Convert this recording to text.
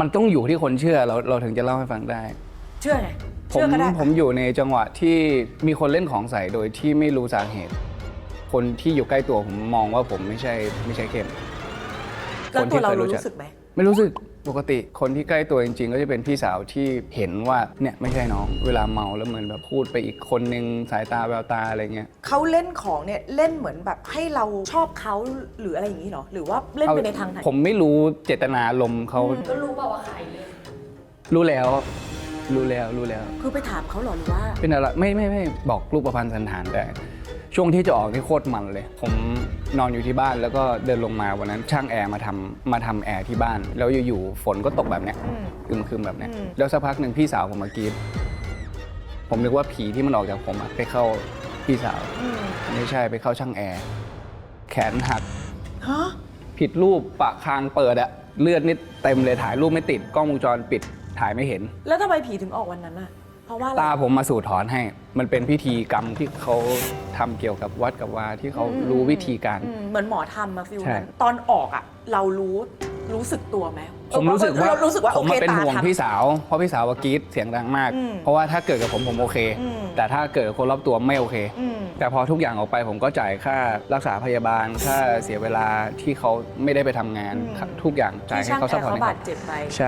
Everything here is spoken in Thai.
มันต้องอยู่ที่คนเชื่อเราเราถึงจะเล่าให้ฟังได้ เชื่อไงผมเชื่อก็ได้ผมอยู่ในจังหวะที่มีคนเล่นของใส่โดยที่ไม่รู้สาเหตุ คนที่อยู่ใกล้ตัวผมมองว่าผมไม่ใช่ไม่ใช่เข้ม แล้วตัวเราคยรู้สึกไหมไม่รู้สึกปกติคนที่ใกล้ตัวจริง ๆ ก็จะเป็นพี่สาวที่เห็นว่าเนี่ยไม่ใช่น้องเวลาเมาแล้วเหมือนแบบพูดไปอีกคนนึงสายตาแววตาอะไรเงี้ย เขาเล่นของเนี่ยเล่นเหมือนแบบให้เราชอบเขาหรืออะไรอย่างนี้เหรอหรือว่าเล่นไปในทางไหนผมไม่รู้เจตนาลมณ์เขา ก็รู้ เปล่าว่าใครเล่นรู้แล้ว รู้แล้วรู้แล้ว คือไปถามเขาเหรอหรือว่า เป็นอะไรไม่ไม่ไม่บอกรูปประพันธ์สันฐานแต่ ช่วงที่จะออกนี่โคตรมันเลย ผมนอนอยู่ที่บ้านแล้วก็เดินลงมาวันนั้นช่างแอร์มาทำมาทำแอร์ที่บ้าน แล้วอยู่ๆฝนก็ตกแบบเนี้ยอืมอึมครึมแบบเนี้ยอืม แล้วสักพักหนึ่งพี่สาวผมมากรีดผมนึกว่าผีที่มันออกจากผมอะไปเข้าพี่สาวอืมไม่ใช่ไปเข้าช่างแอร์แขนหัก ฮะผิดรูปปะคางเปิดอะ เลือดนี่เต็มเลยถ่ายรูปไม่ติดกล้องวงจรปิดถ่ายไม่เห็น แล้วทำไมผีถึงออกวันนั้นอะเพราะว่าอะไร ตาผมมาสู่ถอนให้ มันเป็นพิธีกรรมที่เขาทำเกี่ยวกับวัดกับวาที่เขารู้วิธีการ อืมเหมือนหมอทำมาฟิลใช่นั้นตอนออกอะเรารู้ รู้สึกตัวไหมผมรู้สึกว่าเรู้สึกว่าผโอมเคมาเป็นตาห่วงทำ พี่สาวเพราะพี่สาวว่ากรีดเสียงดังมาก อืมเพราะว่าถ้าเกิดกับผมผมโอเค อืม แต่ถ้าเกิดกับคนรอบตัวไม่โอเค อืม แต่พอทุกอย่างออกไปผมก็จ่ายค่ารักษาพยาบาล ค่าเสียเวลาที่เขาไม่ได้ไปทำงาน อืม ทุกอย่างจ่ายที่ให้ช่างเขาแอซัพร์พอร์ตเขาให้บาเขาดเจ็บไป ใช่